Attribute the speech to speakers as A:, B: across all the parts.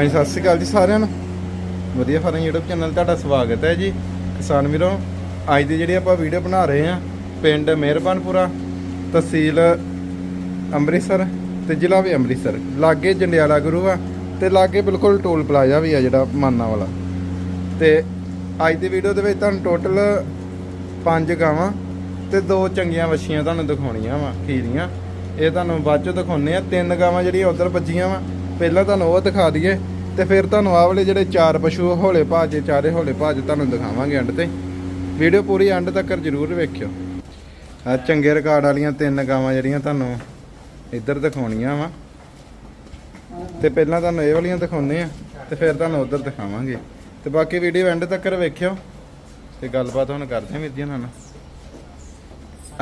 A: ਹਾਂਜੀ, ਸਤਿ ਸ਼੍ਰੀ ਅਕਾਲ ਜੀ ਸਾਰਿਆਂ ਨੂੰ। ਵਧੀਆ ਫਾਰਮ YouTube ਚੈਨਲ ਤੁਹਾਡਾ ਸਵਾਗਤ ਹੈ ਜੀ। ਕਿਸਾਨ ਵੀਰੋ, ਅੱਜ ਦੀ ਜਿਹੜੀ ਆਪਾਂ ਵੀਡੀਓ ਬਣਾ ਰਹੇ ਹਾਂ, ਪਿੰਡ ਮਿਹਰਬਾਨਪੁਰਾ, ਤਹਿਸੀਲ ਅੰਮ੍ਰਿਤਸਰ ਤੇ ਜ਼ਿਲ੍ਹਾ ਵੀ ਅੰਮ੍ਰਿਤਸਰ। ਲਾਗੇ ਜੰਡਿਆਲਾ ਗੁਰੂ ਆ ਤੇ ਲਾਗੇ ਬਿਲਕੁਲ ਟੋਲ ਪਲਾਜ਼ਾ ਵੀ ਆ ਜਿਹੜਾ ਮਾਨਾ ਵਾਲਾ। ਤੇ ਅੱਜ ਦੀ ਵੀਡੀਓ ਦੇ ਵਿੱਚ ਤੁਹਾਨੂੰ ਟੋਟਲ ਪੰਜ ਗਾਵਾਂ ਤੇ ਦੋ ਚੰਗੀਆਂ ਵੱਛੀਆਂ ਤੁਹਾਨੂੰ ਦਿਖਾਉਣੀਆਂ ਵਾ, ਖੀਰੀਆਂ। ਇਹ ਤੁਹਾਨੂੰ ਬਾਅਦ 'ਚੋਂ ਦਿਖਾਉਣੇ ਆ ਤਿੰਨ ਗਾਵਾਂ ਜਿਹੜੀਆਂ ਉਧਰ ਵੱਜੀਆਂ ਵਾ ਪਹਿਲਾਂ ਤੁਹਾਨੂੰ ਉਹ ਦਿਖਾ ਦਈਏ ਤੇ ਫਿਰ ਤੁਹਾਨੂੰ ਆਹ ਵਾਲੇ ਜਿਹੜੇ ਚਾਰ ਪਸ਼ੂ ਹੌਲੇ ਭਾਜੇ ਚਾਰੇ ਹੌਲੇ ਭਾਜ ਤੁਹਾਨੂੰ ਦਿਖਾਵਾਂਗੇ ਐਂਡ ਤੇ। ਵੀਡੀਓ ਪੂਰੀ ਐਂਡ ਤੱਕ ਜ਼ਰੂਰ ਵੇਖਿਓ। ਆ ਚੰਗੇ ਰਿਕਾਰਡ ਵਾਲੀਆਂ ਤਿੰਨ ਗਾਵਾਂ ਜਿਹੜੀਆਂ ਤੁਹਾਨੂੰ ਇੱਧਰ ਦਿਖਾਉਣੀਆਂ ਵਾ। ਤੇ ਪਹਿਲਾਂ ਤੁਹਾਨੂੰ ਇਹ ਵਾਲੀਆਂ ਦਿਖਾਉਂਦੇ ਆ ਤੇ ਫਿਰ ਤੁਹਾਨੂੰ ਉਧਰ ਦਿਖਾਵਾਂਗੇ। ਤੇ ਬਾਕੀ ਵੀਡੀਓ ਐਂਡ ਤੱਕ ਵੇਖਿਓ ਤੇ ਗੱਲਬਾਤ ਹੁਣ ਕਰਦੇ ਹਾਂ ਵੀਰ ਜੀ ਨਾਲ।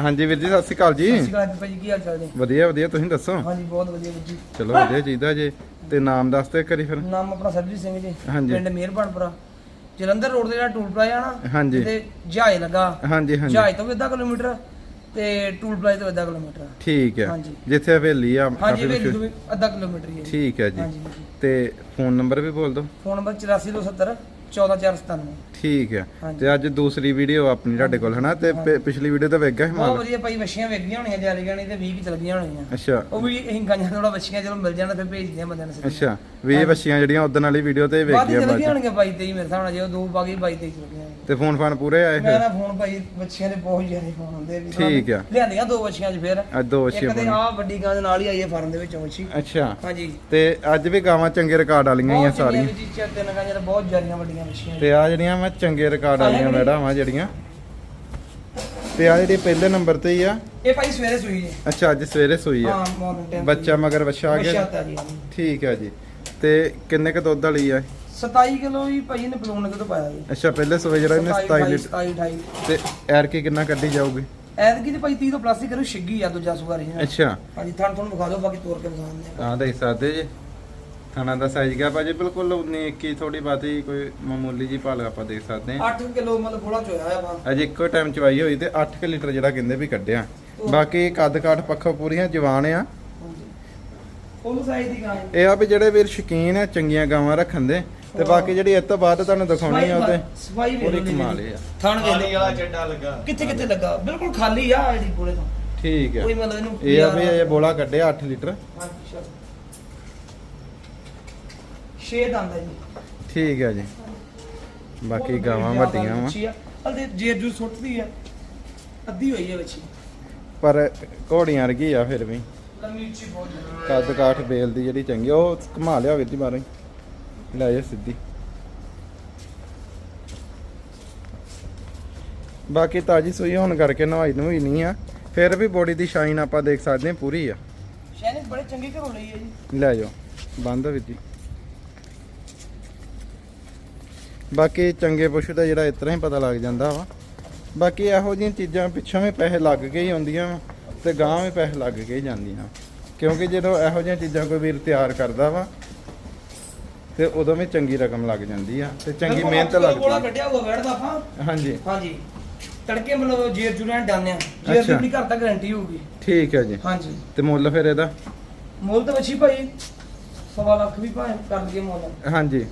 A: ਹਾਂਜੀ ਵੀਰ ਜੀ ਸਤਿ ਸ਼੍ਰੀ ਅਕਾਲ ਜੀ।
B: ਸਤਿ ਸ਼੍ਰੀ ਅਕਾਲ ਜੀ ਭਾਜੀ ਕੀ ਹਾਲ ਚਾਲ ਜੀ
A: ਵਧੀਆ ਵਧੀਆ ਤੁਸੀਂ ਦੱਸੋ?
B: ਹਾਂਜੀ ਬਹੁਤ ਵਧੀਆ ਵੀਰ ਜੀ।
A: ਚਲੋ ਵਧੀਆ ਚਾਹੀਦਾ ਜੇ। ਤੇ ਨਾਮ ਦੱਸ ਤੇ ਕਰੀ ਫਿਰ।
B: ਨਾਮ ਆਪਣਾ ਸਰਜੀਤ ਸਿੰਘ ਜੀ। ਪਿੰਡ ਮਿਹਰਬਾਨਪੁਰਾ। ਜਲੰਧਰ ਰੋਡ ਦੇ ਜਿਹੜਾ ਟੂਲ ਪਲਾਜ਼ਾ ਨਾ
A: ਹਾਂਜੀ।
B: ਤੇ ਜਹਾਜ਼ ਲੱਗਾ।
A: ਹਾਂਜੀ ਹਾਂਜੀ।
B: ਜਹਾਜ਼ ਤੋਂ ਵੀ ਅੱਧਾ ਕਿਲੋਮੀਟਰ ਤੇ ਟੂਲ ਪਲਾਜ਼ਾ ਤੋਂ ਅੱਧਾ ਕਿਲੋਮੀਟਰ।
A: ਠੀਕ ਹੈ।
B: ਹਾਂਜੀ।
A: ਜਿੱਥੇ ਹਵੇਲੀ ਆ
B: ਹਾਂਜੀ
A: ਕਾਫੀ
B: ਵੇਲੀ ਤੋਂ ਅੱਧਾ ਕਿਲੋਮੀਟਰ ਹੀ ਹੈ।
A: ਠੀਕ ਹੈ ਜੀ। ਤੇ ਫੋਨ ਨੰਬਰ ਵੀ ਬੋਲ ਦਿਓ।
B: ਫੋਨ ਨੰਬਰ 8470 14497
A: ਠੀਕ ਹੈ।
B: ਹਾਂਜੀ।
A: ਤੇ ਅੱਜ ਦੂਸਰੀ ਵੀਡੀਓ ਆਪਣੀ ਤੁਹਾਡੇ ਕੋਲ ਹਨਾ? ਤੇ ਪਿ- ਪਿਛਲੀ ਵੀਡੀਓ ਤਾਂ ਵੇਖ ਗਿਆ ਸੀ
B: ਬਹੁਤ
A: ਮਾਲ?
B: ਵਧੀਆ ਭਾਈ ਵਛੀਆਂ ਵੇਖੀਆਂ ਹੋਣੀਆਂ ਜਾਲੀ ਗਾਣੀ ਤੇ 20 ਕੀ ਚਲ ਗਈਆਂ ਹੋਣੀਆਂ।
A: ਅੱਛਾ।
B: ਉਹ ਵੀ ਅਸੀਂ ਗਾਈਆਂ ਥੋੜਾ ਵਛੀਆਂ ਚਲੋ ਮਿਲ ਜਾਣ ਫਿਰ ਭੇਜ ਦਿਆਂ ਬੰਦਿਆਂ ਨੂੰ।
A: ਅੱਛਾ। ਵੀ ਇਹ ਬੱਚੀਆਂ ਜਿਹੜੀਆਂ ਉਦੋਂ ਵਾਲੀ ਵੀਡੀਓ ਤੇ ਵੇਖ
B: ਬਾਅਦ ਹੀ ਚਲ
A: ਬਾਅਦ
B: ਗਈਆਂ
A: ਚ।
B: ਹੋਣਗੀਆਂ ਬਾਈ ਤੇ ਮੇਰੇ ਹਿਸਾਬ ਨਾਲ ਜੇ ਉਹ ਦੋ ਬਾਗੀ ਬਾਈ ਤੇ ਚਲ ਗਈਆਂ।
A: ਤੇ ਫੋਨ ਫਾਨ ਪੂਰੇ ਆਏ
B: ਮੈਂ
A: ਫਿਰ?
B: ਨਾ ਫੋਨ ਭਾਈ ਬੱਚਿਆਂ ਦੇ ਬਹੁਤ ਜ਼ਿਆਦਾ ਫੋਨ ਹੁੰਦੇ ਵੀ
A: ਠੀਕ ਆ।
B: ਲਿਆਂਦੀਆਂ ਦੋ ਬੱਚੀਆਂ ਅੱਜ ਫੇਰ।
A: ਅੱਜ ਦੋ
B: ਇੱਕ ਤੇ ਆ ਵੱਡੀ ਗਾਂ ਦੇ ਨਾਲ ਹੀ ਆਈ ਹੈ ਫਾਰਮ ਦੇ ਵਿੱਚੋਂ ਬੱਚੀ।
A: ਅੱਛਾ।
B: ਹਾਂਜੀ।
A: ਤੇ ਅੱਜ ਵੀ ਗਾਵਾਂ ਚੰਗੇ ਰਿਕਾਰਡ ਵਾਲੀਆਂ ਹੀ ਆ
B: ਬਹੁਤ
A: ਸਾਰੀਆਂ।
B: ਵੀ ਜੀ ਚਾਰ ਤਿੰਨ ਗਾਂ ਜਿਹੜਾ ਬਹੁਤ ਜ਼ਿਆਦੀਆਂ ਵੱਡੀਆਂ ਬੱਚੀਆਂ
A: ਤੇ ਆ ਜਿਹੜੀਆਂ ਮੈਂ ਚੰਗੇ ਰਿਕਾਰਡ ਵਾਲੀਆਂ ਮੈਡਾਂ ਵਾਂ ਜਿਹੜੀਆਂ। ਤੇ ਆ ਜਿਹੜੀ ਪਹਿਲੇ ਨੰਬਰ ਤੇ ਹੀ ਆ।
B: ਇਹ ਭਾਈ ਸਵੇਰੇ ਸੂਈ ਜੀ।
A: ਅੱਛਾ ਅੱਜ ਸਵੇਰੇ ਸੂਈ ਆ।
B: ਹਾਂ ਮਾਰਨਿੰਗ ਟਾਈਮ
A: ਬੱਚਾ ਮਗਰ ਬੱਚਾ ਆ ਗਿਆ। ਠੀਕ ਹੈ ਜੀ। ਤੇ ਕਿੰਨੇ ਕ ਦੁੱਧ ਵਾਲੀ ਆ?
B: 27 ਕਿਲੋ ਹੀ ਭਾਈ ਨੇ ਬਲੂਨ ਕਿਤੋਂ ਪਾਇਆ ਜੀ
A: ਅੱਛਾ ਪਹਿਲੇ ਸੂਏ ਜਿਹੜਾ ਇਹਨੇ 27 ਲੀਟਰ।
B: 27 28
A: ਤੇ ਐਰ ਕੀ ਕਿੰਨਾ ਕੱਢੀ ਜਾਊਗੀ?
B: ਐਤਕੀ ਤੇ ਭਾਈ 30 ਤੋਂ ਪਲੱਸ ਹੀ ਕਰੂ ਛਿੱਗੀ ਆ ਦੂਜਾ ਸੁਗਾਰੀ ਨਾਲ
A: ਅੱਛਾ।
B: ਹਾਂਜੀ ਤੁਹਾਨੂੰ ਤੁਹਾਨੂੰ ਵਿਖਾ ਦਿਓ ਬਾਕੀ ਤੋਰ ਕੇ ਦਿਖਾਉਂਦੇ ਆ।
A: ਆ ਦੇਖ ਸਕਦੇ ਜੀ। ਥਾਣਾ ਦਾ ਸਾਈਜ਼ ਗਿਆ ਭਾਜੀ ਬਿਲਕੁਲ ਉਨੀ ਇੱਕੀ ਥੋੜੀ ਬਾਤੀ ਕੋਈ ਮਾਮੂਲੀ ਜੀ ਭਾਲ ਆਪਾਂ ਦੇਖ ਸਕਦੇ ਹਾਂ।
B: 8 ਕਿਲੋ ਮਤਲਬ ਬੋਲਾ ਚੋਇਆ ਆ
A: ਅਜੇ ਇੱਕੋ ਟਾਈਮ ਚਵਾਈ ਹੋਈ ਤੇ 8 ਲੀਟਰ ਜਿਹੜਾ ਕਹਿੰਦੇ ਵੀ ਕੱਢਿਆ। ਬਾਕੀ ਕੱਦ ਕਾਠ ਪੱਖੋਂ ਪੂਰੀਆਂ ਜਵਾਨ ਆ।
B: ਫੁੱਲ ਸਾਈਜ਼ ਦੀ ਗਾਂ ਹੈ।
A: ਇਹ ਆ ਵੀ ਜਿਹੜੇ ਵੀਰ ਸ਼ੌਕੀਨ ਆ ਚੰਗੀਆਂ ਗਾਵਾਂ ਰੱਖਣ ਦੇ ਤੇ ਬਾਕੀ ਜਿਹੜੀ ਇਸ ਤੋਂ ਬਾਅਦ ਤੁਹਾਨੂੰ ਦਿਖਾਉਣੀ ਆ ਉਹ ਤੇ
B: ਸਫ਼ਾਈ
A: ਪੂਰੀ ਕਮਾਲ ਇਹ ਆ।
B: ਥਣ
C: ਖਾਲੀ ਵਾਲਾ ਚੱਡਾ ਲੱਗਾ।
B: ਕਿੱਥੇ ਕਿੱਥੇ ਲੱਗਾ? ਬਿਲਕੁਲ ਖਾਲੀ ਆ ਜਿਹੜੀ ਕੋਲੇ ਤੋਂ।
A: ਠੀਕ ਹੈ
B: ਕੋਈ ਮਤਲਬ ਇਹਨੂੰ
A: ਇਹ ਆ ਵੀ ਇਹ ਬੋਲਾ ਕੱਢਿਆ 8 ਲੀਟਰ।
B: ਦੰਦ ਹੈ ਜੀ।
A: ਠੀਕ ਹੈ ਜੀ। ਬਾਕੀ ਗਾਵਾਂ ਵੱਡੀਆਂ ਵਾ।
B: ਹਲਦੇ ਜੇਰ ਜੂ ਸੁੱਟਦੀ ਆ ਅੱਧੀ ਹੋਈ ਹੈ। ਬੱਚੀ
A: ਪਰ ਘੋੜੀਆਂ ਵਰਗੀ ਆ ਫਿਰ ਵੀ।
B: ਲੰਮੀ ਉੱਚੀ ਬਹੁਤ
A: ਕੱਦ ਕਾਠ ਬੇਲ ਦੀ ਜਿਹੜੀ ਚੰਗੀ ਉਹ ਘੁਮਾ ਲਿਆ ਵੀਰ ਜੀ ਬਾਰੇ ਲੈ ਜਾ ਸਿੱਧੀ ਬਾਕੀ ਤਾਜੀ ਸੂਈ ਹੋਣ ਕਰਕੇ ਨਵਾਈ ਨਵਾਈ ਨਹੀਂ ਆ। ਫਿਰ ਵੀ ਬੋਡੀ ਦੀ ਸ਼ਾਈਨ ਆਪਾਂ ਦੇਖ ਸਕਦੇ ਹਾਂ ਪੂਰੀ ਆ।
B: ਸ਼ੈਨਿਕ ਬੜੇ ਚੰਗੇ ਘਰੋਂ ਲਈ ਹੈ ਜੀ।
A: ਲੈ ਜਾਓ ਬੰਦ ਬਾਕੀ ਚੰਗੇ ਪਸ਼ੂ ਦਾ ਜਿਹੜਾ ਇਸ ਤਰ੍ਹਾਂ ਹੀ ਪਤਾ ਲੱਗ ਜਾਂਦਾ ਵਾ। ਬਾਕੀ ਇਹੋ ਜਿਹੀਆਂ ਚੀਜ਼ਾਂ ਪਿੱਛੋਂ ਵੀ ਪੈਸੇ ਲੱਗ ਕੇ ਹੀ ਆਉਂਦੀਆਂ ਤੇ ਗਾਂ ਵੀ ਪੈਸੇ ਲੱਗ ਕੇ ਹੀ ਜਾਂਦੀਆਂ। ਕਿਉਂਕਿ ਜਦੋਂ ਇਹੋ ਜਿਹੀਆਂ ਚੀਜ਼ਾਂ ਕੋਈ ਵੀਰ ਤਿਆਰ ਕਰਦਾ ਵਾ ਤੇ ਉਦੋਂ ਵੀ ਚੰਗੀ ਰਕਮ ਲੱਗ ਜਾਂਦੀ ਆ ਤੇ ਚੰਗੀ
B: ਬਿਲਕੁਲ
A: ਮਿਹਨਤ ਲੱਗਦੀ
B: ਕੱਢਿਆ ਹੋਊਗਾ ਬੈਠਦਾ ਆਪਾਂ?
A: ਹਾਂਜੀ।
B: ਹਾਂਜੀ। ਤੜਕੇ ਮਤਲਬ ਜੇਰ ਜੁਰਾਂ ਡਾਲਨੇ ਆ। ਜੇਰ ਦੀ
A: ਅੱਛਾ।
B: ਆਪਣੀ ਘਰ ਤੱਕ ਗਾਰੰਟੀ ਹੋਊਗੀ।
A: ਠੀਕ ਹੈ ਜੀ।
B: ਹਾਂਜੀ।
A: ਤੇ ਮੁੱਲ ਫਿਰ ਇਹਦਾ?
B: ਮੁੱਲ ਤਾਂ ਬੱਚੀ ਭਾਈ ਸਵਾ ਲੱਖ ਵੀ ਭਾਵੇਂ ਕਰ ਲਈਏ ਮੁੱਲ।
A: ਹਾਂਜੀ।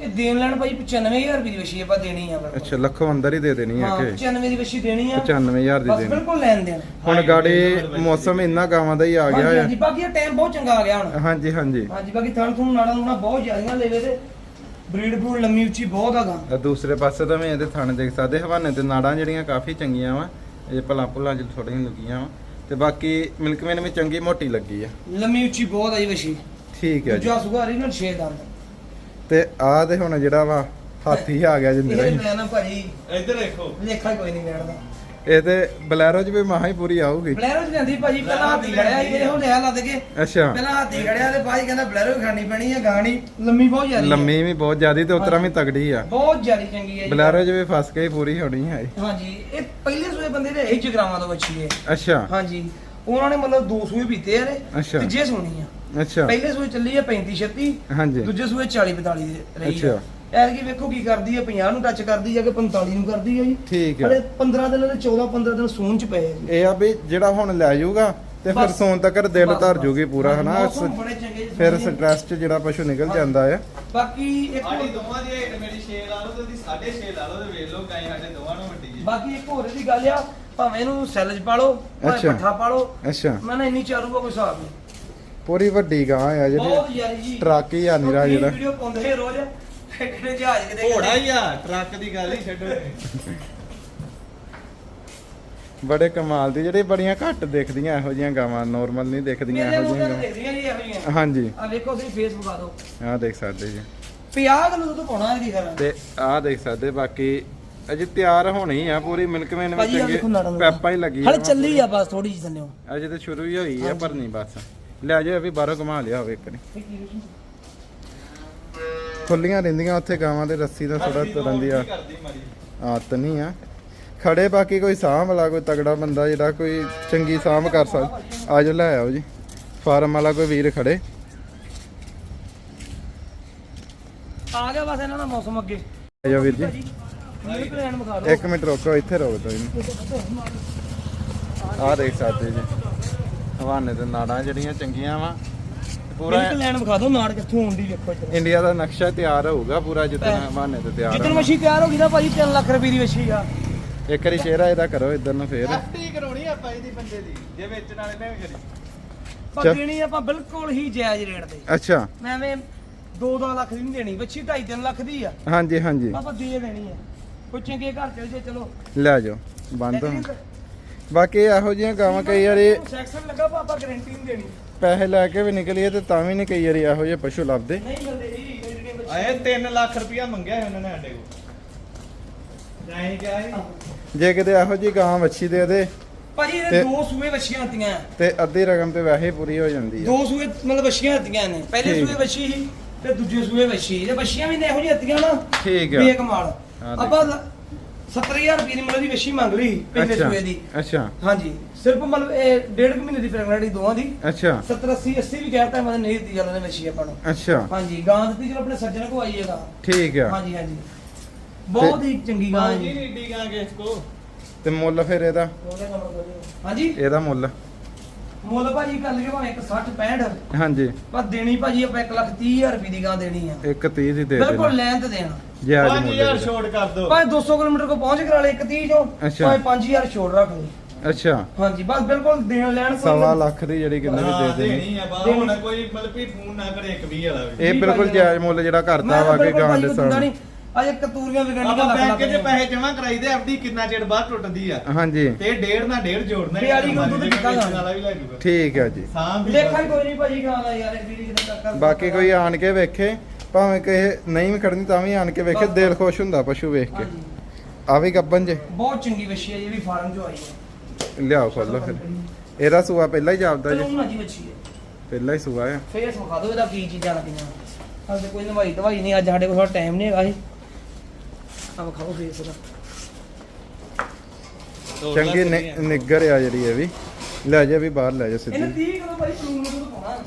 B: ਇਹ ਦੇਣ ਲੈਣ ਭਾਈ 95000 ਰੁਪਏ ਦੀ ਵਸ਼ੀ ਆਪਾਂ ਦੇਣੀ ਆ ਬਿਲਕੁਲ।
A: ਅੱਛਾ ਲੱਖੋਂ ਅੰਦਰ ਹੀ ਦੇ ਦੇਣੀ
B: ਹਾਂ
A: ਹੈ ਕਿ?
B: 95 ਦੀ ਵਸ਼ੀ ਦੇਣੀ ਆ।
A: 95000 ਦੀ
B: ਬਸ
A: ਦੇਣੀ।
B: ਬਿਲਕੁਲ ਲੈਣ ਦੇਣ।
A: ਹੁਣ ਗਾੜੀ ਮੌਸਮ ਇੰਨਾ ਗਾਵਾਂ ਦਾ ਹੀ ਆ ਗਿਆ
B: ਹਾਂਜੀ
A: ਹੈ
B: ਹਾਂਜੀ ਬਾਕੀ ਟਾਈਮ ਬਹੁਤ ਚੰਗਾ ਆ ਗਿਆ ਹੁਣ।
A: ਹਾਂਜੀ ਹਾਂਜੀ।
B: ਹਾਂਜੀ ਬਾਕੀ ਥਣ ਥਣ ਨਾੜਾ ਨੂੜਾ ਬਹੁਤ ਜ਼ਿਆਦੀਆਂ ਲੈਵੇ ਤੇ ਬਰੀਡ ਬਰੂਡ ਲੰਮੀ ਉੱਚੀ ਬਹੁਤ ਹੈਗਾ
A: ਆ ਦੂਸਰੇ ਪਾਸੇ ਤਾਂ ਮੈਂ ਇਹਦੇ ਥਣ ਦੇਖ ਸਕਦੇ ਹਵਾਨੇ ਤੇ ਨਾੜਾਂ ਜਿਹੜੀਆਂ ਕਾਫੀ ਚੰਗੀਆਂ ਵਾ ਇਹ ਭਲਾ ਭੁੱਲਾਂ ਚ ਥੋੜੀਆਂ ਲੱਗੀਆਂ ਵਾ। ਤੇ ਬਾਕੀ ਮਿਲਕਮੈਨ ਵੀ ਚੰਗੀ ਮੋਟੀ ਲੱਗੀ ਆ।
B: ਲੰਮੀ ਉੱਚੀ ਬਹੁਤ ਆ ਜੀ ਵਸ਼ੀ।
A: ਠੀਕ ਹੈ ਜੀ।
B: ਦੂਜਾ ਸੁਗਾਰੀ ਨਾਲ ਛੇ ਦੰਦ।
A: ਤੇ ਆਹ ਤੇ ਹੁਣ ਜਿਹੜਾ ਵਾ ਹਾਥੀ ਆ ਗਿਆ ਜਿੰਦਰਾ
B: ਇਹ
A: ਹੀ
B: ਮੈਂ ਨਾ ਭਾਜੀ
C: ਇੱਧਰ ਦੇਖੋ।
B: ਲੇਖਾ ਕੋਈ ਨਹੀਂ ਬੈਠਦਾ।
A: ਇਹ ਤੇ ਬਲੈਰੋ ਚ ਵੀ ਮਹਾ ਹੀ ਪੂਰੀ ਆਊਗੀ।
B: ਬਲੈਰੋ ਚ ਜਾਂਦੀ ਭਾਜੀ ਪਹਿਲਾਂ ਹਾਥੀ ਖੜਿਆ ਇਹ ਹੁਣ ਲਿਆ ਲੱਦ ਕੇ।
A: ਅੱਛਾ।
B: ਪਹਿਲਾਂ ਹਾਥੀ ਖੜਿਆ ਤੇ ਭਾਜੀ ਕਹਿੰਦਾ ਬਲੈਰੋ ਖਾਣੀ ਪੈਣੀ ਹੈ ਗਾਣੀ ਲੰਮੀ ਬਹੁਤ ਜ਼ਿਆਦੀ।
A: ਲੰਮੀ ਵੀ ਬਹੁਤ ਜ਼ਿਆਦੀ ਤੇ ਉਤਰਾ ਵੀ ਤਗੜੀ ਆ।
B: ਬਹੁਤ ਜ਼ਿਆਦੀ ਚੰਗੀ ਹੈ ਜੀ।
A: ਬਲੈਰੋ ਚ ਵੀ ਫਸ ਕੇ ਹੀ ਪੂਰੀ ਹੋਣੀ ਹੈ
B: ਹਾਂਜੀ ਇਹ ਪਹਿਲੇ ਸੂਏ ਬੰਦੇ ਦੇ ਇਹ ਜਗਰਾਵਾਂ ਤੋਂ ਬੱਚੀ ਹੈ
A: ਅੱਛਾ।
B: ਹਾਂਜੀ ਉਹਨਾਂ ਨੇ ਮਤਲਬ ਦੋ ਸੂਏ ਪੀਤੇ ਆ ਨੇ
A: ਅੱਛਾ।
B: ਤੀਜੇ ਸੋਣੀ ਆ।
A: ਅੱਛਾ।
B: ਪਹਿਲੇ ਸੂਏ ਚੱਲੀ ਆ 35 36
A: ਹਾਂਜੀ।
B: ਦੂਜੇ ਸੂਏ 40 45 ਦੇ ਰਹੀ
A: ਅੱਛਾ।
B: ਆ ਐਤਕੀ ਵੇਖੋ ਕੀ ਕਰਦੀ ਹੈ 50 ਨੂੰ ਟੱਚ ਕਰਦੀ ਹੈ ਕਿ 45 ਨੂੰ ਕਰਦੀ ਹੈ ਜੀ।
A: ਠੀਕ ਹੈ
B: ਹਲੇ 15 ਦਿਨ ਦੇ 14 15 ਦਿਨ ਸੂਨ ਚ ਪਏ ਆ ਜੀ।
A: ਇਹ ਆ ਵੀ ਜਿਹੜਾ ਹੁਣ ਲੈ ਜਾਊਗਾ ਤੇ ਫਿਰ। ਸੌਣ ਤੱਕ ਦਿਲ ਧਰ। ਜੂਗੀ ਪੂਰਾ ਹਨਾ?
B: ਮੌਸਮ ਬੜੇ ਚੰਗੇ ਜੀ
A: ਫਿਰ। ਸਟ੍ਰੈਸ ਚ ਜਿਹੜਾ ਪਸ਼ੂ ਨਿਕਲ ਜਾਂਦਾ ਆ।
B: ਬਾਕੀ ਇੱਕ ਹੋਰ-
C: ਦੋਵਾਂ ਦੀ ਹੇਠ ਮੇਰੀ 6 ਲਾ ਲਓ ਤੇ ਉਹਦੀ 6.5 ਲਾ ਲਓ ਤੇ ਵੇਖ ਲਓ ਗਾਈ ਸਾਡੇ ਦੋਵਾਂ ਨੂੰ ਵੱਡੀ ਜੀ।
B: ਬਾਕੀ ਇੱਕ ਹੋਰ ਦੀ ਗੱਲ ਆ ਭਾਵੇਂ ਇਹਨੂੰ ਸੈੱਲ 'ਚ ਪਾ ਲਓ ਭਾਵੇਂ। ਪੱਠਾ ਪਾ ਲਓ।
A: ਅੱਛਾ।
B: ਮੈਂ ਨਾ ਇੰਨੀ ਚਾਰੂਗਾ ਕੋਈ ਹਿਸਾਬ ਨਹੀਂ
A: ਪੂਰੀ ਵੱਡੀ ਗਾਂ ਆ
B: ਬਹੁਤ
A: ਜਿਹੜੀ
B: ਯਾਰੀ ਜੀ।
A: ਟਰੱਕ ਹੀ ਆ ਨੀਰਾ ਜਿਹੜਾ।
B: ਵੀਡੀਓ ਪਾਉਂਦੇ ਸੀ ਰੋਜ਼। ਕਿਹੜੇ ਜਹਾਜ਼ ਕਿਤੇ
C: ਘੋੜਾ ਹੀ ਆ ਟਰੱਕ ਦੀ ਗੱਲ ਹੀ ਛੱਡੋ।
A: ਬੜੇ ਕਮਾਲ ਦੀ ਜਿਹੜੀ ਬੜੀਆਂ ਘੱਟ ਦਿਖਦੀਆਂ ਇਹੋ ਜੀਆਂ ਗਾਵਾਂ ਨਾਰਮਲ ਨਹੀਂ ਦਿਖਦੀਆਂ
B: ਮੇਰੇ
A: ਇਹੋ
B: ਮੂੰਹ
A: ਜੀਆਂ
B: ਤੇ
A: ਗਾਵਾਂ
B: ਦੇਖਦੀਆਂ ਜੀ ਇਹੋ ਜਿਹੀਆਂ।
A: ਹਾਂਜੀ।
B: ਆ ਵੇਖੋ ਤੁਸੀਂ ਫੇਸ ਵਿਖਾ ਦਿਓ।
A: ਆਹ ਦੇਖ ਸਕਦੇ ਜੀ।
B: 50 ਕਿਲੋ ਦੁੱਧ ਪਾਉਣਾ ਇਹਦੀ ਖਰਾ
A: ਤੇ ਆਹ ਦੇਖ ਸਕਦੇ ਬਾਕੀ ਅਜੇ ਤਿਆਰ ਹੋਣੀ ਆ ਪੂਰੀ ਮਿਲਕ ਮੈਨ ਵਿੱਚ
B: ਭਾਜੀ
A: ਚੰਗੇ
B: ਨਾੜਾਂ।
A: ਪੈਪਾਂ ਹੀ ਲੱਗੀ
B: ਹਲੇ ਚੱਲੀ ਆ ਬਸ ਥੋੜੀ ਜਿਹੀ ਥੱਲੇ।
A: ਅਜੇ ਤੇ ਸ਼ੁਰੂ ਹੀ ਹੋਈ ਆ ਪਰ ਨਹੀਂ ਬਸ। ਲੈ ਜਾਓ ਵੀ ਬਾਹਰੋਂ ਘੁਮਾ ਲਿਆ ਹੋਵੇ ਇੱਕ ਨੇ। ਖੁੱਲੀਆਂ ਰਹਿੰਦੀਆਂ ਉੱਥੇ ਗਾਵਾਂ ਦੇ ਰੱਸੀ ਦਾ ਥੋੜਾ ਤੁਰਨ ਦੀ ਆ ਆਦਤ ਨਹੀਂ ਆ। ਖੜੇ ਬਾਕੀ ਕੋਈ ਸਾਂਭ ਵਾਲਾ ਕੋਈ ਤਗੜਾ ਬੰਦਾ ਜਿਹੜਾ ਕੋਈ ਚੰਗੀ ਸਾਂਭ ਕਰ ਸਕਦਾ ਆਜੋ ਲੈ ਆਓ ਜੀ। ਫਾਰਮ ਵਾਲਾ ਕੋਈ ਵੀਰ ਖੜੇ।
B: ਆ ਗਿਆ ਬਸ ਇਹਨਾਂ ਦਾ ਮੌਸਮ ਅੱਗੇ।
A: ਵੀਰ ਜੀ।
B: ਵਿਖਾ ਦਿਓ।
A: ਇੱਕ ਮਿੰਟ ਰੁਕੋ ਇੱਥੇ ਰੁਕ ਦੋ ਇਹਨੂੰ ਆਹ ਦੇਖ ਸਕਦੇ ਜੀ। ਹਵਾਨੇ ਤੇ ਨਾੜਾਂ ਜਿਹੜੀਆਂ ਚੰਗੀਆਂ ਵਾ ਪੂਰਾ
B: ਮੇਰੇ ਪਲਾਨ ਵਿਖਾ ਦਿਓ ਨਾੜ ਕਿੱਥੋਂ ਆਉਂਦੀ ਵੇਖੋ ਇੱਧਰ।
A: ਇੰਡੀਆ ਦਾ ਨਕਸ਼ਾ ਤਿਆਰ ਹੋਊਗਾ ਪੂਰਾ ਜਿੱਦਾਂ ਹਵਾਨੇ ਤੇ ਤਿਆਰ
B: ਜਿੱਦਣ
A: ਆ
B: ਮੱਛੀ ਤਿਆਰ ਹੋ ਗਈ ਨਾ ਭਾਜੀ 3 ਲੱਖ ਰੁਪਏ ਦੀ ਮੱਛੀ ਆ।
A: ਇੱਕ ਵਾਰੀ ਚਿਹਰਾ ਇਹਦਾ ਕਰੋ ਇਧਰ ਨੂੰ ਫੇਰ।
C: ਐਫਟੀ ਕਰਾਉਣੀ ਆਪਾਂ ਇਹਦੀ ਬੰਦੇ ਦੀ ਜੇ ਵੇਚਣ ਵਾਲੇ ਨੇ ਵੀ ਕਰੀ।
B: ਪਰ
A: ਚੱਲ।
B: ਦੇਣੀ ਆਪਾਂ ਬਿਲਕੁਲ ਹੀ ਜਾਇਜ਼ ਰੇਟ ਤੇ।
A: ਅੱਛਾ।
B: ਮੈਂ ਐਵੇਂ 2-2 ਲੱਖ ਦੀ ਨਹੀਂ ਦੇਣੀ ਬੱਚੀ 2.5-3 ਲੱਖ ਦੀ ਆ।
A: ਹਾਂਜੀ ਹਾਂਜੀ।
B: ਆਪਾਂ ਦੇ ਦੇਣੀ ਆ। ਕੋਈ ਚੰਗੇ ਘਰ ਚਲ ਜੇ ਚਲੋ।
A: ਲੈ ਜਾਓ ਬੰਦ ਹੋ ਬਾਕੀ ਇਹੋ ਜਿਹੀਆਂ ਗਾਵਾਂ ਕਈ ਵਾਰੀ
B: ਸੈਕਸ਼ਨ ਲੱਗਾ ਪਰ ਆਪਾਂ ਗਾਰੰਟੀ ਨਹੀਂ ਦੇਣੀ।
A: ਪੈਸੇ ਲੈ ਕੇ ਵੀ ਨਿਕਲੀਏ ਤੇ ਤਾਂ ਵੀ ਨਹੀਂ ਕਈ ਵਾਰੀ ਇਹੋ ਜਿਹੇ ਪਸ਼ੂ ਲੱਭਦੇ।
B: ਨਹੀਂ ਮਿਲਦੇ ਜੀ ਇਹ ਜਿਹੜੀਆਂ ਬੱਚੀਆਂ
C: ਆਏ 3 ਲੱਖ ਰੁਪਇਆ ਮੰਗਿਆ ਸੀ ਉਹਨਾਂ ਨੇ ਸਾਡੇ ਕੋਲ। ਜਾਈ ਗਿਆ ਸੀ।
A: ਜੇ ਕਿਤੇ ਇਹੋ ਜਿਹੀ ਗਾਂ ਵੱਛੀ ਦੇ ਦੇ
B: ਭਾਜੀ ਇਹਦੇ ਦੋ ਸੂਏ ਬੱਚੀਆਂ ਹੁੰਦੀਆਂ।
A: ਤੇ ਅੱਧੀ ਰਕਮ ਤੇ ਵੈਸੇ ਪੂਰੀ ਹੋ ਜਾਂਦੀ ਹੈ
B: ਦੋ ਸੂਏ ਮਤਲਬ ਬੱਚੀਆਂ ਹੁੰਦੀਆਂ ਨੇ। ਪਹਿਲੇ। ਸੂਏ ਬੱਚੀ ਸੀ ਤੇ ਦੂਜੇ ਸੂਏ ਬੱਚੀ ਤੇ ਬੱਚੀਆਂ ਵੀ ਨੇ ਇਹੋ ਜਿਹੀਆਂ ਹੁੰਦੀਆਂ ਨਾ
A: ਠੀਕ
B: ਬੇਕਮਾਲ
A: ਹਾਂ, ਦੇਖ।
B: ਆਪਾਂ 70000 ਰੁਪਏ ਦੀ ਮਤਲਬ ਦੀ ਬੱਚੀ ਮੰਗ ਲਈ ਪਹਿਲੇ
A: ਅੱਛਾ।
B: ਸੂਏ ਦੀ।
A: ਅੱਛਾ।
B: ਹਾਂਜੀ। ਸਿਰਫ ਮਤਲਬ ਇਹ ਡੇਢ ਕੁ ਮਹੀਨੇ ਦੀ ਪ੍ਰੈਗਨੈਂਟੀ ਦੋਵਾਂ ਦੀ।
A: ਅੱਛਾ।
B: 70 80 80 ਵੀ ਕਹਿਤਾ ਮਤਲਬ ਨਹੀਂ ਦਿੱਤੀ ਜਾਂਦੇ ਬੱਚੀ ਆਪਾਂ ਨੂੰ।
A: ਅੱਛਾ।
B: ਹਾਂਜੀ ਗਾਂ ਦਿੱਤੀ ਚਲੋ ਆਪਣੇ ਸੱਜਣ ਕੋ ਆਈਏਗਾ
A: ਠੀਕ ਆ।
B: ਹਾਂਜੀ ਹਾਂਜੀ। ਬਹੁਤ ਹੀ ਚੰਗੀ ਗਾਂ ਹੈ ਜੀ।
C: ਨਹੀਂ ਏਡੀ ਗਾਂ ਕਿਸ ਕੋ
A: ਤੇ ਮੁੱਲ ਫਿਰ ਇਹਦਾ?
B: ਹਾਂਜੀ?
A: ਇਹਦਾ ਮੁੱਲ?
B: ਮੁੱਲ ਭਾਜੀ ਕਰ ਲਈਏ ਭਾਵੇਂ 60 65
A: ਹਾਂਜੀ।
B: ਪਰ ਦੇਣੀ ਭਾਜੀ ਆਪਾਂ 1 ਲੱਖ 30 ਹਜ਼ਾਰ ਰੁਪਏ ਦੀ ਗਾਂ ਦੇਣੀ ਆ।
A: ਇੱਕ 30 ਦੀ ਦੇ
B: ਬਿਲਕੁਲ ਲੈਣ ਤੇ ਦੇਣਾ
A: ਜੇ ਅੱਜ
C: 5000
A: ਮੁੱਲ
C: ਛੋੜ ਕਰ ਦੋ
B: ਭਾਵੇਂ 200 ਕਿਲੋਮੀਟਰ ਕੋ ਪਹੁੰਚ ਕਰਾ ਲੇ 31 ਚੋਂ। ਭਾਵੇਂ 5000 ਛੋੜ ਰੱਖ ਲਈ
A: ਅੱਛਾ।
B: ਹਾਂਜੀ ਬਸ ਬਿਲਕੁਲ ਦੇਣ ਲੈਣ ਕੋਈ
A: ਸਵਾ ਲੱਖ ਦੀ ਜਿਹੜੀ ਕਿੰਨੇ ਦੀ ਦੇ ਦੇਣੀ।
C: ਆ ਬਾਹਰ। ਹੁਣ ਕੋਈ ਮਤਲਬ ਵੀ ਫੋਨ ਨਾ ਕਰੇ ਇੱਕ 20 ਵਾਲਾ
A: ਇਹ ਬਿਲਕੁਲ ਜਾਇਜ਼ ਮੁੱਲ ਜਿਹੜਾ ਕਰਦਾ ਵਾ ਕੇ ਗਾਂ ਦੇ ਸਾਹਮਣੇ
B: ਅਜੇ ਕਤੂਰੀਆਂ ਵਿਗੜਨੀਆਂ
C: ਆਪਾਂ
B: ਲੱਖ
C: ਬੈਂਕ 'ਚ। ਪੈਸੇ ਜਮ੍ਹਾਂ ਕਰਾਈਦੇ ਐਫਡੀ ਕਿੰਨਾ ਚਿਰ ਬਾਅਦ ਟੁੱਟਦੀ ਆ।
A: ਹਾਂਜੀ।
C: ਤੇ ਡੇਢ ਨਾਲ ਡੇਢ ਜੋੜਨਾ
B: ਬਿਆਲੀ ਕਿਲੋ ਦੁੱਧ ਜਾਣਾ।
C: ਵਾਲਾ ਵੀ ਲੈ ਜੂਗਾ।
A: ਠੀਕ ਹੈ ਜੀ।
C: ਸਾਂਭ ਵੀ
B: ਲੇਖਾ ਹੀ ਕੋਈ ਨਹੀਂ ਭਾਜੀ ਗਾਂ ਦਾ ਯਾਰ ਇਹ ਵੀਡੀਓ ਕਿਤੇ ਕਰ
A: ਬਾਕੀ ਕੋਈ ਆਣ ਕੇ ਵੇਖੇ ਭਾਵੇਂ ਕਿਸੇ ਨਹੀਂ ਵੀ ਖੜਨੀ ਤਾਂ ਵੀ ਆਣ ਕੇ ਵੇਖੇ। ਦਿਲ ਖੁਸ਼ ਹੁੰਦਾ ਪਸ਼ੂ ਵੇਖ ਕੇ।
B: ਹਾਂਜੀ।
A: ਆ ਵੀ ਗੱਬਨ ਜੇ।
B: ਬਹੁਤ ਚੰਗੀ ਬੱਚੀ ਹੈ ਇਹ ਵੀ ਫਾਰਮ ਚੋਂ ਆਈ ਹੈ
A: ਲਿਆਓ ਖੋਲੋ ਫਿਰ। ਇਹਦਾ ਸੂਆ ਪਹਿਲਾਂ ਹੀ ਜਾਪਦਾ ਜੀ।
B: ਕਲੂਨਾ ਜੀ ਬੱਚੀ ਹੈ
A: ਪਹਿਲਾਂ ਹੀ ਸੂਆ ਆ।
B: ਫੇਸ ਵਿਖਾ ਦਿਓ ਇਹਦਾ ਕੀ ਚੀਜ਼ਾਂ ਲੱਗੀਆਂ। ਹਾਲੇ ਕੋਈ ਨਵਾਈ ਦਵਾਈ ਨਹੀਂ ਅੱਜ ਸਾਡੇ ਕੋਲ ਥੋੜਾ ਟਾਈਮ ਨਹੀਂ ਹੈਗਾ ਸੀ। ਆ ਵਿਖਾਓ ਫੇਸ ਇਹਦਾ
A: ਚੰਗੀ ਨਿ- ਨਿੱਗਰ ਆ ਜਿਹੜੀ ਇਹ ਵੀ। ਲੈ ਜਾ ਵੀ ਬਾਹਰ ਲੈ ਜਾ
B: ਇਹਨੇ
A: ਸਿੱਧੀ
B: 30 ਕਿਲੋ ਭਾਈ ਕਲੂਨ ਨੂੰ ਪਾਉਣਾ।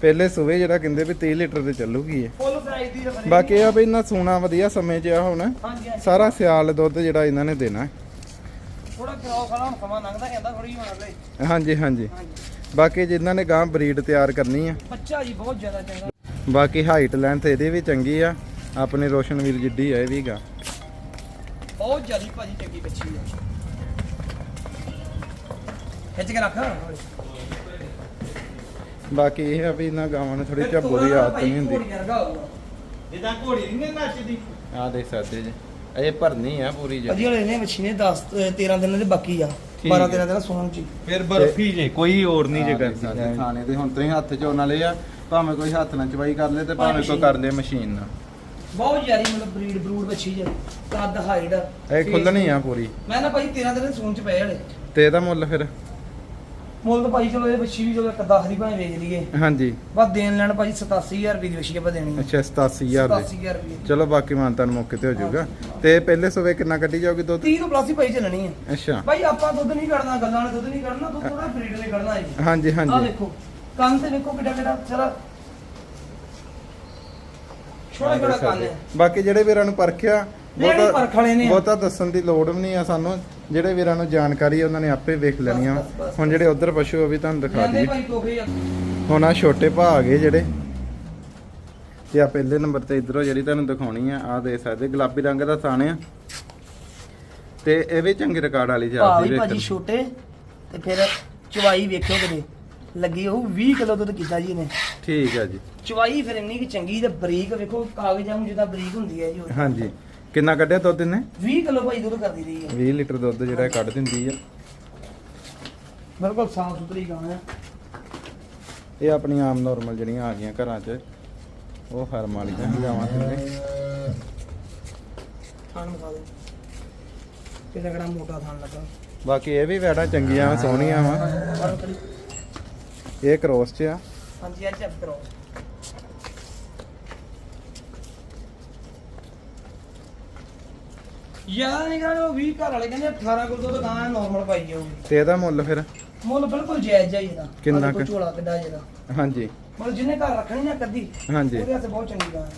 A: ਪਹਿਲੇ ਸੂਵੇ ਜਿਹੜਾ ਕਹਿੰਦੇ ਵੀ 30 ਲੀਟਰ ਤੇ ਚੱਲੂਗੀ ਇਹ।
B: ਫੁੱਲ ਪ੍ਰਾਈਸ ਦੀ ਰਫਰੀ
A: ਬਾਕੀ ਇਹ ਆ ਵੀ ਇਹਨਾਂ ਸੂਣਾ ਵਧੀਆ ਸਮੇਂ 'ਚ ਆ ਹੁਣ।
B: ਹਾਂਜੀ ਹਾਂਜੀ।
A: ਸਾਰਾ ਸਿਆਲ ਦੁੱਧ ਜਿਹੜਾ ਇਹਨਾਂ ਨੇ ਦੇਣਾ।
B: ਥੋੜਾ ਕਿਰਾਓ ਖਾਣਾ ਹੁਣ ਸਮਾਂ ਲੰਘਦਾ ਜਾਂਦਾ ਥੋੜੀ ਹੋਣਾ ਲੈ
A: ਹਾਂਜੀ ਹਾਂਜੀ।
B: ਹਾਂਜੀ।
A: ਬਾਕੀ ਜਿਨ੍ਹਾਂ ਨੇ ਗਾਂ ਬਰੀਡ ਤਿਆਰ ਕਰਨੀ ਆ।
B: ਬੱਚਾ ਜੀ ਬਹੁਤ ਜ਼ਿਆਦਾ ਚੰਗਾ।
A: ਬਾਕੀ ਹਾਈਟ ਲੈਂਥ ਇਹਦੀ ਵੀ ਚੰਗੀ ਆ। ਆਪਣੇ ਰੋਸ਼ਨਵੀਰ ਜਿੱਡੀ ਆ ਇਹ ਵੀ ਗਾ।
B: ਬਹੁਤ ਜ਼ਿਆਦਾ ਭਾਜੀ ਚੰਗੀ ਬੱਚੀ ਹੈ ਖਿੱਚ ਕੇ ਰੱਖ।
A: ਬਾਕੀ ਇਹ ਆ ਵੀ ਇਹਨਾਂ ਗਾਵਾਂ ਨੂੰ ਥੋੜੀ ਝੱਬੂ ਦੀ ਆਦਤ ਨਹੀਂ ਹੁੰਦੀ।
C: ਜਿੱਦਾਂ ਘੋੜੀ ਨਹੀਂ ਨੱਚਦੀ
A: ਆ ਦੇਖ ਸਕਦੇ ਜੀ। ਇਹ ਭਰਨੀ ਆ ਪੂਰੀ
B: ਭਾਜੀ ਹਲੇ ਨੇ ਨੇ 10 13 ਦਿਨਾਂ ਦੇ ਬਾਕੀ ਆ।
A: ਠੀਕ
B: 12
A: ਹੈ।
B: 13 ਦਿਨ ਸੋਣ ਚ
C: ਫਿਰ ਬਰਫੀ ਜੇ ਕੋਈ ਹੋਰ ਨਹੀਂ ਜੇ
A: ਕਰਦੇ ਖਾਣੇ ਤੇ ਹੁਣ ਤੇ ਹੱਥ ਚ ਉਹਨਾਂ ਲਈ ਆ ਭਾਵੇਂ ਕੋਈ ਹੱਥ ਨਾਲ ਚਵਾਈ ਕਰ ਲੇ ਤੇ ਭਾਵੇਂ ਕੋਈ ਕਰ ਲੇ ਮਸ਼ੀਨ ਨਾਲ।
B: ਬਹੁਤ ਜ਼ਿਆਦੀ ਮਤਲਬ ਬਰੀਡ ਬਰੂਡ ਬੱਚੀ ਜੇ ਕੱਦ ਹਾਈਟ
A: ਇਹ ਖੁੱਲਣੀ ਆ ਪੂਰੀ।
B: ਮੈਂ ਨਾ ਭਾਈ 13 ਦਿਨ ਸੂਣ ਚ ਪਏ ਹਲੇ।
A: ਤੇ ਇਹਦਾ ਮੁੱਲ ਫਿਰ?
B: ਮੁੱਲ ਤਾਂ ਭਾਈ ਚਲੋ ਇਹ ਬੱਚੀ ਵੀ ਚਲੋ ਇੱਕ 10 ਦੀ ਭਾਵੇਂ ਵੇਚ ਲਈਏ।
A: ਹਾਂਜੀ।
B: ਬਸ ਦੇਣ ਲੈਣ ਭਾਜੀ 87000 ਰੁਪਏ ਦੀ ਬੱਚੀ ਆਪਾਂ ਦੇਣੀ ਹੈ
A: ਅੱਛਾ 87000 ਦੇ।
B: 87000 ਰੁਪਏ
A: ਚਲੋ ਬਾਕੀ ਮਾਨਤਾਂ ਨੂੰ ਮੌਕੇ ਤੇ ਹੋ ਜਾਊਗਾ। ਤੇ ਪਹਿਲੇ ਸਵੇ ਕਿੰਨਾ ਕੱਢੀ ਜਾਊਗੀ ਦੁੱਧ?
B: 30 ਤੋਂ ਪਲੱਸ ਹੀ ਭਾਈ ਚੱਲਣੀ ਹੈ
A: ਅੱਛਾ।
B: ਭਾਈ ਆਪਾਂ ਦੁੱਧ ਨਹੀਂ ਕੱਢਣਾ ਗੱਲਾਂ ਨਾਲ ਦੁੱਧ ਨਹੀਂ ਕੱਢਣਾ ਦੁੱਧ ਥੋੜਾ ਬਰੀਡ ਨੇ ਕੱਢਣਾ ਹੈ
A: ਹਾਂਜੀ ਹਾਂਜੀ।
B: ਦੇਖੋ ਕੰਨ ਤੇ ਵੇਖੋ ਕਿੱਡਾ ਕਿੱਡਾ ਸਾਰਾ ਕੰਨ ਹੈ
A: ਬਾਕੀ ਜਿਹੜੇ ਵੀਰਾਂ ਨੂੰ ਪਰਖਿਆ
B: ਨਹੀਂ, ਨਹੀਂ, ਪਰਖ ਵਾਲੇ ਨੇ।
A: ਬਹੁਤਾ ਦੱਸਣ ਦੀ ਲੋੜ ਵੀ ਨਹੀਂ ਆ ਸਾਨੂੰ। ਜਿਹੜੇ ਵੀਰਾਂ ਨੂੰ ਜਾਣਕਾਰੀ ਉਹਨਾਂ ਨੇ ਆਪੇ ਵੇਖ ਲੈਣੀਆਂ।
B: ਬਸ, ਬਸ,
A: ਹੁਣ ਜਿਹੜੇ ਉਧਰ ਪਸ਼ੂ ਉਹ ਵੀ ਤੁਹਾਨੂੰ ਦਿਖਾ ਦਈਏ।
B: ਆ।
A: ਹੁਣ ਆ ਛੋਟੇ ਭਾ ਆ ਗਏ ਜਿਹੜੇ। ਤੇ ਆ ਪਹਿਲੇ ਨੰਬਰ ਤੇ ਇਧਰੋਂ ਜਿਹੜੀ ਤੁਹਾਨੂੰ ਦਿਖਾਉਣੀ ਆ ਆ ਦੇ ਸਕਦੇ ਗੁਲਾਬੀ ਰੰਗ ਦਾ ਥਾਣ ਆ। ਤੇ ਇਹ ਵੀ ਚੰਗੇ ਰਿਕਾਰਡ ਵਾਲੀ ਜਾਤ ਦੀ
B: ਭਾਜੀ ਛੋਟੇ ਤੇ ਫਿਰ ਚਵਾਈ ਵੇਖਿਓ ਕਿਤੇ। ਲੱਗੀ ਉਹ 20 ਕਿਲੋ ਦੁੱਧ ਕੀਤਾ ਜੀ ਇਹਨੇ।
A: ਠੀਕ ਹੈ ਜੀ।
B: ਚਵਾਈ ਫਿਰ ਇੰਨੀ ਕਿ ਚੰਗੀ ਤੇ ਬਰੀਕ ਵੇਖੋ ਕਾਗਜ਼ਾਂ ਨੂੰ ਜਿੱਦਾਂ ਬਰੀਕ ਹੁੰਦੀ ਹੈ ਜੀ ਉਹ।
A: ਹਾਂਜੀ। ਕਿੰਨਾ ਕੱਢਿਆ ਦੁੱਧ ਇਹਨੇ?
B: 20 ਕਿਲੋ ਭਾਈ ਦੁੱਧ ਕਰਦੀ ਰਹੀ ਹੈ
A: 20 ਲੀਟਰ ਦੁੱਧ ਜਿਹੜਾ ਇਹ ਕੱਢ ਦਿੰਦੀ ਆ।
B: ਬਿਲਕੁਲ ਸਾਫ਼ ਸੁਥਰੀ ਗਾਂ ਹੈ
A: ਇਹ ਆਪਣੀ ਆਮ ਨਾਰਮਲ ਜਿਹੜੀਆਂ ਆ ਗਈਆਂ ਘਰਾਂ 'ਚ ਉਹ ਫਰਮ ਵਾਲੀਆਂ ਗਾਵਾਂ ਥੱਲੇ
B: ਥਾਣ ਮਖਾ ਦੇ ਤਗੜਾ ਮੋਟਾ ਥਾਣ ਲੱਗਾ।
A: ਬਾਕੀ ਇਹ ਵੀ ਵੈੜਾਂ ਚੰਗੀਆਂ ਸੋਹਣੀਆਂ ਵਾ।
B: ਪਰ ਕਰੀ
A: ਇਹ ਕ੍ਰੋਸ 'ਚ ਆ।
B: ਹਾਂਜੀ ਅੱਜ ਚੈੱਕ ਕਰੋ ਯਾਰ ਨਹੀਂ ਕਹਿੰਦੇ ਉਹ 20 ਘਰ ਵਾਲੇ ਕਹਿੰਦੇ 18 ਕਿਲੋ ਦੁੱਧ ਗਾਂ ਨਾਰਮਲ ਪਾਈ ਜਾਊਗੀ।
A: ਤੇ ਇਹਦਾ ਮੁੱਲ ਫਿਰ?
B: ਮੁੱਲ ਬਿਲਕੁਲ ਜਾਇਜ਼ ਜਾਈ ਇਹਦਾ।
A: ਕਿੰਨਾ ਕੁ?
B: ਝੋਲਾ ਕਿੱਡਾ ਜਿਹਦਾ
A: ਹਾਂਜੀ।
B: ਮਤਲਬ ਜਿਹਨੇ ਘਰ ਰੱਖਣੀ ਨਾ ਕੱਦੀ
A: ਹਾਂਜੀ।
B: ਉਹਦੇ ਹੱਥ ਬਹੁਤ ਚੰਗੀ ਗਾਂ ਹੈ।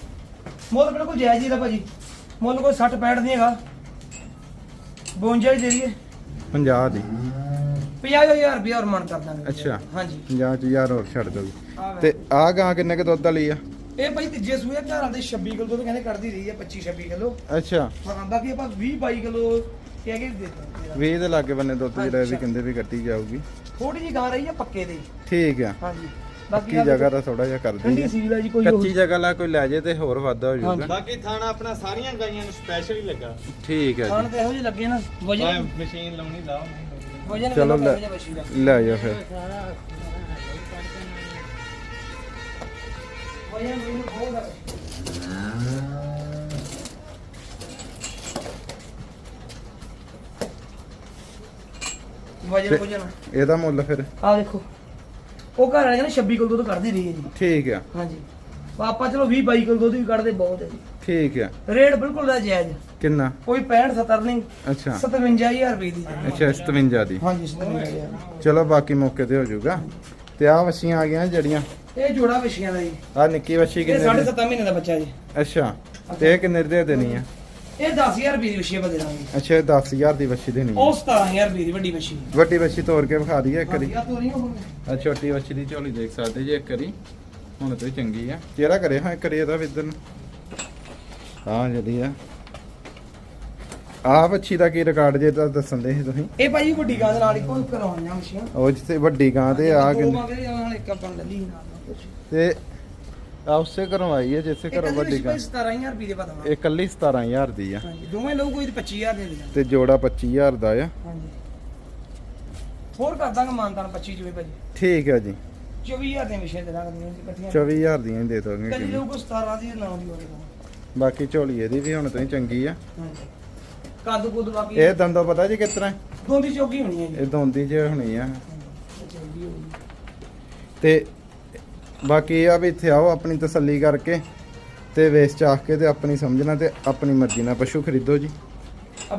B: ਮੁੱਲ ਬਿਲਕੁਲ ਜਾਇਜ਼ ਹੀ ਦਾ ਭਾਜੀ। ਮੁੱਲ ਕੋਈ 60 65 ਨਹੀਂ ਹੈਗਾ। 52 ਹੀ ਦੇ ਦਈਏ।
A: 50 ਦੀ।
B: 50000 ਰੁਪਏ ਹੋਰ ਮਨ ਕਰ ਦਾਂਗੇ।
A: ਅੱਛਾ।
B: ਹਾਂਜੀ।
A: 50 ਚ ਹਜ਼ਾਰ ਹੋਰ ਛੱਡ ਦੋਗੇ ਤੇ ਆ ਗਾਂ ਕਿੰਨੇ ਕੁ ਦੁੱਧ ਵਾਲੀ ਆ?
B: ਇਹ ਭਾਈ ਤੀਜੇ ਸੂਏ ਘਰਾਂ ਦੇ 26 ਕਿਲੋ ਦੁੱਧ ਕਹਿੰਦੇ ਕੱਢਦੀ ਰਹੀ ਹੈ 25 26 ਕਿਲੋ।
A: ਅੱਛਾ।
B: ਹਾਂ ਬਾਕੀ ਆਪਾਂ 20 22 ਕਿਲੋ ਕਹਿ ਕੇ ਦੇ ਦਿੰਦੇ
A: 20 ਦੇ ਲਾਗੇ ਬੰਨੇ ਦੁੱਧ ਜਿਹੜਾ
B: ਅੱਛਾ।
A: ਕਹਿੰਦੇ ਵੀ ਕੱਟੀ ਜਾਊਗੀ।
B: ਥੋੜੀ ਜੀ ਗਾਂ ਰਹੀ ਹੈ ਪੱਕੇ ਦੀ।
A: ਠੀਕ ਆ।
B: ਹਾਂਜੀ।
A: ਬਾਕੀ ਜਗ੍ਹਾ ਦਾ ਥੋੜਾ ਜਿਹਾ ਕਰ ਦਿੰਦੇ
B: ਸੀਲ ਹੈ ਜੀ ਕੋਈ
A: ਕੱਚੀ ਜਗ੍ਹਾ ਲਾ ਕੋਈ ਲੈ ਜੇ ਤੇ ਹੋਰ ਵਾਧਾ ਹੋ ਜਾਊਗਾ।
C: ਬਾਕੀ ਥਾਣਾ ਆਪਣਾ ਸਾਰੀਆਂ ਗਾਈਆਂ ਨੂੰ ਸਪੈਸ਼ਲ ਹੀ ਲੱਗਾ।
A: ਠੀਕ ਹੈ ਜੀ।
B: ਤੇ ਇਹੋ ਜਿਹੇ ਲੱਗੇ ਨਾ। ਵਜਨ
C: ਮਸ਼ੀਨ ਲਾਉਣੀ ਲਾਓ।
A: ਚਲੋ ਲੈ।
B: ਲੈ
A: ਜਾ ਫਿਰ।
B: ਵਜਨ ਵਜਨ
A: ਇਹਦਾ ਮੁੱਲ ਫਿਰ?
B: ਆ ਦੇਖੋ। ਉਹ ਘਰ ਵਾਲੇ ਕਹਿੰਦੇ 26 ਕਿਲੋ ਦੁੱਧ ਕੱਢਦੀ ਰਹੀ ਹੈ ਜੀ।
A: ਠੀਕ ਆ।
B: ਹਾਂਜੀ। ਆਪਾਂ ਚਲੋ 20 22 ਕਿਲੋ ਦੁੱਧ ਵੀ ਕੱਢਦੇ ਬਹੁਤ ਹੈ ਜੀ।
A: ਠੀਕ ਆ
B: ਰੇਟ ਬਿਲਕੁਲ ਦਾ ਜਾਇਜ਼
A: ਕਿੰਨਾ?
B: ਕੋਈ 65 70 ਨਹੀਂ।
A: ਅੱਛਾ।
B: 57000 ਰੁਪਏ ਦੀ।
A: ਅੱਛਾ 57 ਦੀ।
B: ਹਾਂਜੀ 57000
A: ਚਲੋ ਬਾਕੀ ਮੌਕੇ ਤੇ ਹੋ ਜਾਊਗਾ। ਤੇ ਆ ਵਛੀਆਂ ਆ ਗਈਆਂ ਜਿਹੜੀਆਂ।
B: ਇਹ ਜੋੜਾ ਵਿਸ਼ਿਆਂ ਦਾ ਜੀ।
A: ਆ ਨਿੱਕੀ ਵਛੀ
B: ਇਹ
A: ਕਿੰਨੇ ਦੀ?
B: 7.5 ਮਹੀਨੇ ਦਾ ਬੱਚਾ ਜੀ।
A: ਅੱਛਾ ਤੇ ਇਹ ਕਿੰਨੇ ਦੀ ਦੇ ਦੇਣੀ ਆ?
B: ਇਹ 10000 ਰੁਪਏ ਦੀ ਵਿਸ਼ੇ ਬਦੇ ਦਾਂਗੇ।
A: ਅੱਛਾ ਇਹ 10000 ਦੀ ਵਛੀ ਦੇਣੀ ਆ।
B: ਉਹ 17000 ਰੁਪਏ ਦੀ ਵੱਡੀ ਵਿਸ਼ੀ
A: ਵੱਡੀ ਵਛੀ ਤੋੜ ਕੇ ਵਿਖਾ ਦਈਏ ਇੱਕ ਵਾਰੀ।
B: ਆ ਹੋਣਗੀਆਂ।
A: ਆ ਛੋਟੀ ਵਛੀ ਦੀ ਝੋਲੀ ਦੇਖ ਸਕਦੇ ਜੇ ਇੱਕ ਵਾਰੀ। ਹੁਣ ਤੇ ਚੰਗੀ ਆ। ਚਿਹਰਾ ਕਰੇ ਹਾਂ ਇੱਕ ਵਾਰੀ ਇਹਦਾ ਇੱਧਰ ਨੂੰ। ਹਾਂ ਜਿਹੜੀ ਆ। ਆ ਵੱਛੀ ਦਾ ਕੀ ਰਿਕਾਰਡ ਜੇ ਤਾਂ ਦੱਸਣ ਦੇ ਸੀ ਤੁਸੀਂ?
B: ਇਹ ਭਾਈ ਵੱਡੀ ਗਾਂ ਦੇ ਨਾਲ ਇੱਕੋ ਕਰਾਉਣੀਆਂ ਵਿਸ਼ੀਆਂ
A: ਉਹ ਜਿੱਥੇ ਵੱਡੀ ਗਾਂ ਤੇ ਆ
B: ਦੋ
A: ਕਿੰਨੇ?
B: ਗਾਂ ਦੇ ਨਾਲ ਇੱਕ ਆਪਾਂ ਲੱਲੀ ਨਾਲ। ਕੁਝ
A: ਤੇ ਆ ਉਸੇ ਘਰੋਂ ਆਈ ਹੈ ਜਿਸੇ
B: ਇਹ
A: ਘਰੋਂ ਵੱਡੀ ਗਾਂ।
B: ਭਾਈ 17000 ਰੁਪਏ ਦੇ ਪਤਾ
A: ਇਹ ਕੱਲੀ 17000 ਦੀ ਆ।
B: ਹਾਂਜੀ ਦੋਵੇਂ ਲਊ ਕੋਈ 25000 ਦੇ ਦੇਣਾ।
A: ਤੇ ਜੋੜਾ 25000 ਦਾ ਆ।
B: ਹਾਂਜੀ। ਹੋਰ ਕਰ ਦਾਂਗਾ ਮਾਨਤਾਨ 25 ਜਿਵੇਂ ਭਾਜੀ
A: ਠੀਕ ਹੈ ਜੀ।
B: 24000 ਦੇ ਵਿਸ਼ੇ ਦੇ ਦਾਂਗੇ ਦੋਵੇਂ ਇਕੱਠੀਆਂ
A: 24000 ਦੀਆਂ ਹੀ ਦੇ ਦੋਗੇ
B: ਕਦੀ
A: ਕਿੰਨੀ।
B: ਲਊ ਕੋ 17 ਦੀ ਨਾਮ ਦੀ ਹੋਵੇਗਾ
A: ਬਾਕੀ ਝੋਲੀ ਇਹਦੀ ਵੀ ਹੁਣ ਤੋਂ ਹੀ ਚੰਗੀ ਆ।
B: ਹਾਂਜੀ। ਕੱਦ ਕੁੱਦ ਬਾਕੀ
A: ਇਹ ਦੰਦੋਂ ਪਤਾ ਜੀ ਕਿਸ ਤਰ੍ਹਾਂ?
B: ਦੋਂਦੀ ਚੌਕੀ ਹੋਣੀ ਹੈ ਜੀ।
A: ਇਹ ਦੋਂਦੀ ਜੇ ਹੋਣੀ ਆ।
B: ਚੌਕੀ ਹੋਣੀ
A: ਤੇ ਬਾਕੀ ਇਹ ਆ ਵੀ ਇੱਥੇ ਆਓ ਆਪਣੀ ਤਸੱਲੀ ਕਰਕੇ ਤੇ ਵੇਚ ਚਾਖ ਕੇ ਤੇ ਆਪਣੀ ਸਮਝਣਾ ਤੇ ਆਪਣੀ ਮਰਜ਼ੀ ਨਾਲ ਪਸ਼ੂ ਖਰੀਦੋ ਜੀ।